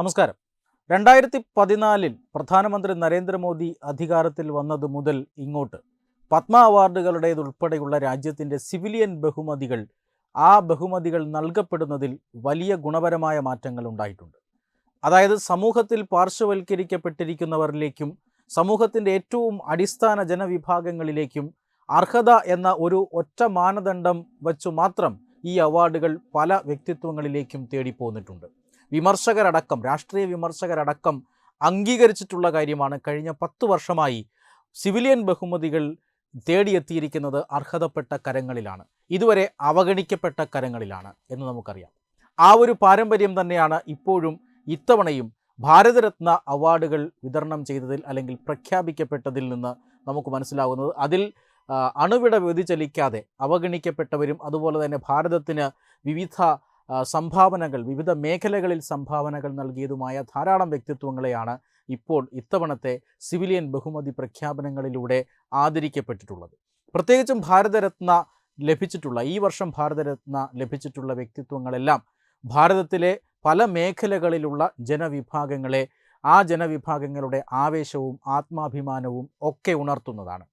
നമസ്കാരം. രണ്ടായിരത്തി പതിനാലിൽ പ്രധാനമന്ത്രി നരേന്ദ്രമോദി അധികാരത്തിൽ വന്നത് മുതൽ ഇങ്ങോട്ട്. പത്മ അവാർഡുകളുടേതുൾപ്പെടെയുള്ള രാജ്യത്തിന്റെ സിവിലിയൻ ബഹുമതികൾ ആ ബഹുമതികൾ നൽകപ്പെടുന്നതിൽ വലിയ ഗുണപരമായ മാറ്റങ്ങൾ ഉണ്ടായിട്ടുണ്ട്. അതായത് സമൂഹത്തിൽ പാർശ്വവൽക്കരിക്കപ്പെട്ടിരിക്കുന്നവരിലേക്കും സമൂഹത്തിന്റെ ഏറ്റവും അടിസ്ഥാന ജനവിഭാഗങ്ങളിലേക്കും അർഹത എന്ന ഒരു ഒറ്റ മാനദണ്ഡം വച്ചു മാത്രം ഈ അവാർഡുകൾ പല വ്യക്തിത്വങ്ങളിലേക്കും തേടിപ്പോന്നിട്ടുണ്ട്. വിമർശകരടക്കം രാഷ്ട്രീയ വിമർശകരടക്കം അംഗീകരിച്ചിട്ടുള്ള കാര്യമാണ് കഴിഞ്ഞ പത്ത് വർഷമായി സിവിലിയൻ ബഹുമതികൾ തേടിയെത്തിയിരിക്കുന്നത് അർഹതപ്പെട്ട കരങ്ങളിലാണ്. ഇതുവരെ അവഗണിക്കപ്പെട്ട കരങ്ങളിലാണ് എന്ന് നമുക്കറിയാം. ആ ഒരു പാരമ്പര്യം തന്നെയാണ് ഇപ്പോഴും ഇത്തവണയും ഭാരതരത്ന അവാർഡുകൾ വിതരണം ചെയ്തതിൽ അല്ലെങ്കിൽ പ്രഖ്യാപിക്കപ്പെട്ടതിൽ നിന്ന് നമുക്ക് മനസ്സിലാകുന്നത്. അതിൽ അണുവിട വ്യതിചലിക്കാതെ അവഗണിക്കപ്പെട്ടവരും അതുപോലെ തന്നെ ഭാരതത്തിന് വിവിധ സംഭാവനകൾ വിവിധ മേഖലകളിൽ സംഭാവനകൾ നൽകിയതുമായ ധാരാളം വ്യക്തിത്വങ്ങളെയാണ് ഇപ്പോൾ ഇത്തവണത്തെ സിവിലിയൻ ബഹുമതി പ്രഖ്യാപനങ്ങളിലൂടെ ആദരിക്കപ്പെട്ടിട്ടുള്ളത്. പ്രത്യേകിച്ചും ഭാരതരത്ന ലഭിച്ചിട്ടുള്ള ഈ വർഷം ഭാരതരത്ന ലഭിച്ചിട്ടുള്ള വ്യക്തിത്വങ്ങളെല്ലാം ഭാരതത്തിലെ പല മേഖലകളിലുള്ള ജനവിഭാഗങ്ങളെ ആ ജനവിഭാഗങ്ങളുടെ ആവേശവും ആത്മാഭിമാനവും ഒക്കെ ഉണർത്തുന്നതാണ്.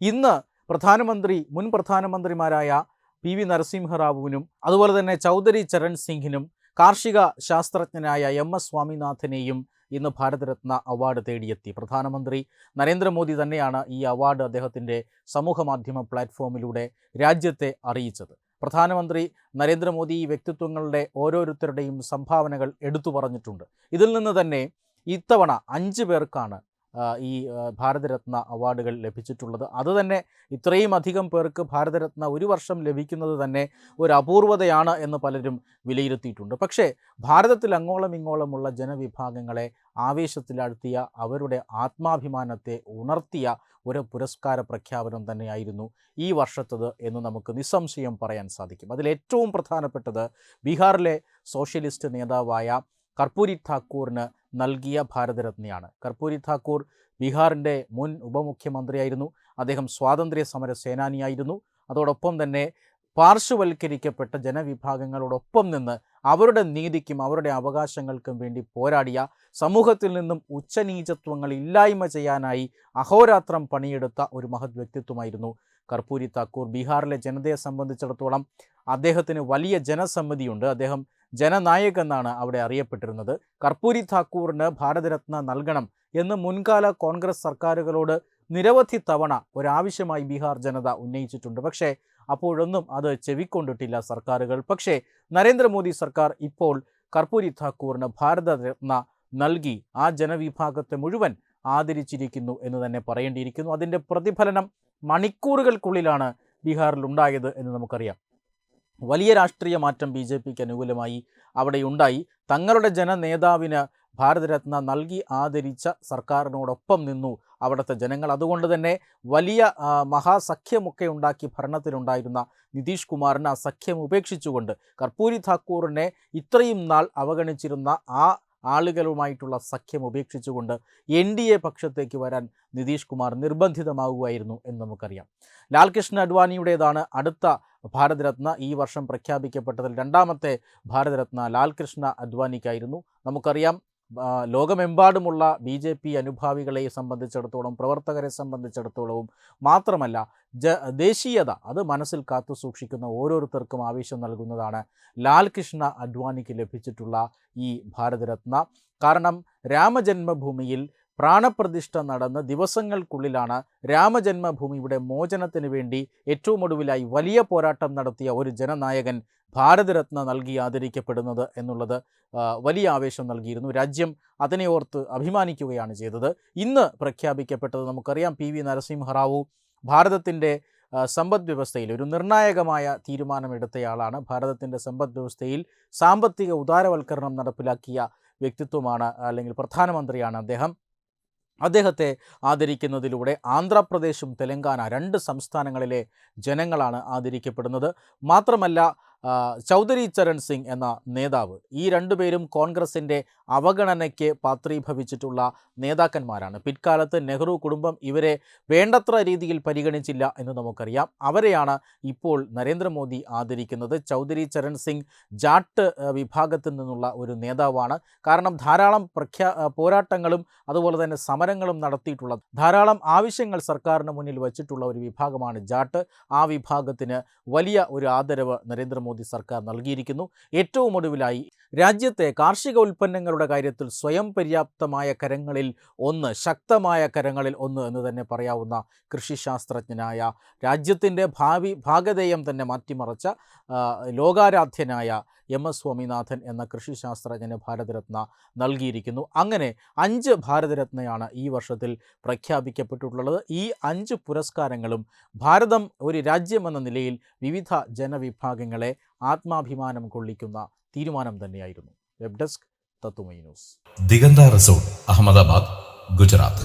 ഇന്ന് പ്രധാനമന്ത്രി മുൻ പ്രധാനമന്ത്രിമാരായ പി വി നരസിംഹറാവുവിനും അതുപോലെ തന്നെ ചൗധരി ചരൺ സിംഗിനും കാർഷിക ശാസ്ത്രജ്ഞനായ എം എസ് സ്വാമിനാഥനെയും ഇന്ന് ഭാരതരത്ന അവാർഡ് തേടിയെത്തി. പ്രധാനമന്ത്രി നരേന്ദ്രമോദി തന്നെയാണ് ഈ അവാർഡ് അദ്ദേഹത്തിന്റെ സമൂഹമാധ്യമ പ്ലാറ്റ്ഫോമിലൂടെ രാജ്യത്തെ അറിയിച്ചത്. പ്രധാനമന്ത്രി നരേന്ദ്രമോദി ഈ വ്യക്തിത്വങ്ങളുടെ ഓരോരുത്തരുടെയും സംഭാവനകൾ എടുത്തു പറഞ്ഞിട്ടുണ്ട്. ഇതിൽ നിന്ന് തന്നെ ഇത്തവണ അഞ്ച് പേർക്കാണ് ഈ ഭാരതരത്ന അവാർഡുകൾ ലഭിച്ചിട്ടുള്ളത്. അതുതന്നെ ഇത്രയും അധികം പേർക്ക് ഭാരതരത്ന ഒരു വർഷം ലഭിക്കുന്നത് തന്നെ ഒരു അപൂർവതയാണ് എന്ന് പലരും വിലയിരുത്തിയിട്ടുണ്ട്. പക്ഷേ ഭാരതത്തിൽ അങ്ങോളം ഇങ്ങോളമുള്ള ജനവിഭാഗങ്ങളെ ആവേശത്തിലാഴ്ത്തിയ അവരുടെ ആത്മാഭിമാനത്തെ ഉണർത്തിയ ഒരു പുരസ്കാര പ്രഖ്യാപനം തന്നെയായിരുന്നു ഈ വർഷത്തത് എന്ന് നമുക്ക് നിസ്സംശയം പറയാൻ സാധിക്കും. അതിലേറ്റവും പ്രധാനപ്പെട്ടത് ബീഹാറിലെ സോഷ്യലിസ്റ്റ് നേതാവായ കർപ്പൂരി ഠാക്കൂറിന് നൽകിയ ഭാരതരത്നയാണ്. കർപ്പൂരി ഠാക്കൂർ ബീഹാറിന്റെ മുൻ ഉപമുഖ്യമന്ത്രിയായിരുന്നു. അദ്ദേഹം സ്വാതന്ത്ര്യ സമര സേനാനിയായിരുന്നു. അതോടൊപ്പം തന്നെ പാർശ്വവൽക്കരിക്കപ്പെട്ട ജനവിഭാഗങ്ങളോടൊപ്പം നിന്ന് അവരുടെ നീതിക്കും അവരുടെ അവകാശങ്ങൾക്കും വേണ്ടി പോരാടിയ സമൂഹത്തിൽ നിന്നും ഉച്ചനീചത്വങ്ങൾ ഇല്ലായ്മ ചെയ്യാനായി അഹോരാത്രം പണിയെടുത്ത ഒരു മഹത് വ്യക്തിത്വമായിരുന്നു കർപ്പൂരി താക്കൂർ ബീഹാറിലെ ജനതയെ സംബന്ധിച്ചിടത്തോളം അദ്ദേഹത്തിന് വലിയ ജനസമ്മതിയുണ്ട്. അദ്ദേഹം ജനനായക് എന്നാണ് അവിടെ അറിയപ്പെട്ടിരുന്നത്. കർപ്പൂരി താക്കൂറിന് ഭാരതരത്ന നൽകണം എന്ന് മുൻകാല കോൺഗ്രസ് സർക്കാരുകളോട് നിരവധി തവണ ഒരാവശ്യമായി ബീഹാർ ജനത ഉന്നയിച്ചിട്ടുണ്ട്. പക്ഷേ അപ്പോഴൊന്നും അത് ചെവിക്കൊണ്ടിട്ടില്ല സർക്കാരുകൾ. പക്ഷേ നരേന്ദ്രമോദി സർക്കാർ ഇപ്പോൾ കർപ്പൂരി താക്കൂറിന് ഭാരതരത്ന നൽകി. ആ ജനവിഭാഗത്തെ മുഴുവൻ ആദരിച്ചിരിക്കുന്നു എന്ന് തന്നെ പറയേണ്ടിയിരിക്കുന്നു. അതിന്റെ പ്രതിഫലനം മണിക്കൂറുകൾക്കുള്ളിലാണ് ബീഹാറിൽ ഉണ്ടായത് എന്ന് നമുക്കറിയാം. വലിയ രാഷ്ട്രീയ മാറ്റം ബി ജെ പിക്ക് അനുകൂലമായി അവിടെ ഉണ്ടായി തങ്ങളുടെ ജനനേതാവിന് ഭാരതരത്ന നൽകി ആദരിച്ച സർക്കാരിനോടൊപ്പം നിന്നു അവിടുത്തെ ജനങ്ങൾ. അതുകൊണ്ട് തന്നെ വലിയ മഹാസഖ്യമൊക്കെ ഉണ്ടാക്കി ഭരണത്തിലുണ്ടായിരുന്ന നിതീഷ് കുമാറിന് ആ സഖ്യം ഉപേക്ഷിച്ചുകൊണ്ട് കർപ്പൂരി ഠാക്കൂറിനെ ഇത്രയും നാൾ അവഗണിച്ചിരുന്ന ആ ആളുകളുമായിട്ടുള്ള സഖ്യം ഉപേക്ഷിച്ചുകൊണ്ട് എൻ ഡി എ പക്ഷത്തേക്ക് വരാൻ നിതീഷ് കുമാർ നിർബന്ധിതമാവുകയായിരുന്നു എന്ന് നമുക്കറിയാം. ലാൽകൃഷ്ണ അഡ്വാനിയുടേതാണ് അടുത്ത ഭാരതരത്ന. ഈ വർഷം പ്രഖ്യാപിക്കപ്പെട്ടതിൽ രണ്ടാമത്തെ ഭാരതരത്ന ലാൽകൃഷ്ണ അഡ്വാനിക്കായിരുന്നു. നമുക്കറിയാം ലോകമെമ്പാടുമുള്ള ബി ജെ പി അനുഭാവികളെ സംബന്ധിച്ചിടത്തോളം പ്രവർത്തകരെ സംബന്ധിച്ചിടത്തോളവും മാത്രമല്ല ജ ദേശീയത അത് മനസ്സിൽ കാത്തു സൂക്ഷിക്കുന്ന ഓരോരുത്തർക്കും ആവേശം നൽകുന്നതാണ് ലാൽകൃഷ്ണ അഡ്വാനിക്ക് ലഭിച്ചിട്ടുള്ള ഈ ഭാരതരത്ന. കാരണം രാമജന്മഭൂമിയിൽ പ്രാണപ്രതിഷ്ഠ നടന്ന് ദിവസങ്ങൾക്കുള്ളിലാണ് രാമജന്മഭൂമിയുടെ മോചനത്തിന് വേണ്ടി ഏറ്റവും ഒടുവിലായി വലിയ പോരാട്ടം നടത്തിയ ഒരു ജനനായകൻ ഭാരതരത്ന നൽകി ആദരിക്കപ്പെടുന്നത് എന്നുള്ളത് വലിയ ആവേശം നൽകിയിരുന്നു. രാജ്യം അതിനെ ഓർത്ത് അഭിമാനിക്കുകയാണ് ചെയ്തത്. ഇന്ന് പ്രഖ്യാപിക്കപ്പെട്ടത് നമുക്കറിയാം പി വി നരസിംഹറാവു ഭാരതത്തിന്റെ സമ്പദ് വ്യവസ്ഥയിൽ ഒരു നിർണായകമായ തീരുമാനമെടുത്തയാളാണ്. ഭാരതത്തിന്റെ സമ്പദ് വ്യവസ്ഥയിൽ സാമ്പത്തിക ഉദാരവൽക്കരണം നടപ്പിലാക്കിയ വ്യക്തിത്വമാണ് അല്ലെങ്കിൽ പ്രധാനമന്ത്രിയാണ് അദ്ദേഹം. അദ്ദേഹത്തെ ആദരിക്കുന്നതിലൂടെ ആന്ധ്രാപ്രദേശും തെലങ്കാന രണ്ട് സംസ്ഥാനങ്ങളിലെ ജനങ്ങളാണ് ആദരിക്കപ്പെടുന്നത്. മാത്രമല്ല ചൗധരി ചരൺ സിംഗ് എന്ന നേതാവ്. ഈ രണ്ടുപേരും കോൺഗ്രസിന്റെ അവഗണനയ്ക്ക് പാത്രീഭവിച്ചിട്ടുള്ള നേതാക്കന്മാരാണ്. പിൽക്കാലത്ത് നെഹ്റു കുടുംബം ഇവരെ വേണ്ടത്ര രീതിയിൽ പരിഗണിച്ചില്ല എന്ന് നമുക്കറിയാം. അവരെയാണ് ഇപ്പോൾ നരേന്ദ്രമോദി ആദരിക്കുന്നത്. ചൗധരി ചരൺ സിംഗ് ജാട്ട് വിഭാഗത്തിൽ നിന്നുള്ള ഒരു നേതാവാണ്. കാരണം ധാരാളം പ്രഖ്യാ പോരാട്ടങ്ങളും അതുപോലെ തന്നെ സമരങ്ങളും നടത്തിയിട്ടുള്ള ധാരാളം ആവശ്യങ്ങൾ സർക്കാരിന് മുന്നിൽ വച്ചിട്ടുള്ള ഒരു വിഭാഗമാണ് ജാട്ട്. ആ വിഭാഗത്തിന് വലിയ ഒരു ആദരവ് നരേന്ദ്രമോദി സർക്കാർ നൽകിയിരിക്കുന്നു. ഏറ്റവും ഒടുവിലായി രാജ്യത്തെ കാർഷിക ഉൽപ്പന്നങ്ങളുടെ കാര്യത്തിൽ സ്വയം പര്യാപ്തമായ കരങ്ങളിൽ ഒന്ന് ശക്തമായ കരങ്ങളിൽ ഒന്ന് എന്ന് തന്നെ പറയാവുന്ന കൃഷിശാസ്ത്രജ്ഞനായ രാജ്യത്തിന്റെ ഭാവി ഭാഗധേയം തന്നെ മാറ്റിമറിച്ച ലോകാരാധ്യനായ എം എസ് സ്വാമിനാഥൻ എന്ന കൃഷിശാസ്ത്രജ്ഞന് ഭാരതരത്ന നൽകിയിരിക്കുന്നു. അങ്ങനെ അഞ്ച് ഭാരതരത്നയാണ് ഈ വർഷത്തിൽ പ്രഖ്യാപിക്കപ്പെട്ടിട്ടുള്ളത്. ഈ അഞ്ച് പുരസ്കാരങ്ങളും ഭാരതം ഒരു രാജ്യമെന്ന നിലയിൽ വിവിധ ജനവിഭാഗങ്ങളെ ആത്മാഭിമാനം കൊള്ളിക്കുന്ന തീരുമാനം തന്നെയായിരുന്നു. വെബ് ഡെസ്ക് തത്തുമൈ ന്യൂസ്. ദിഗന്ത റിസോർട്ട് അഹമ്മദാബാദ് ഗുജറാത്ത്.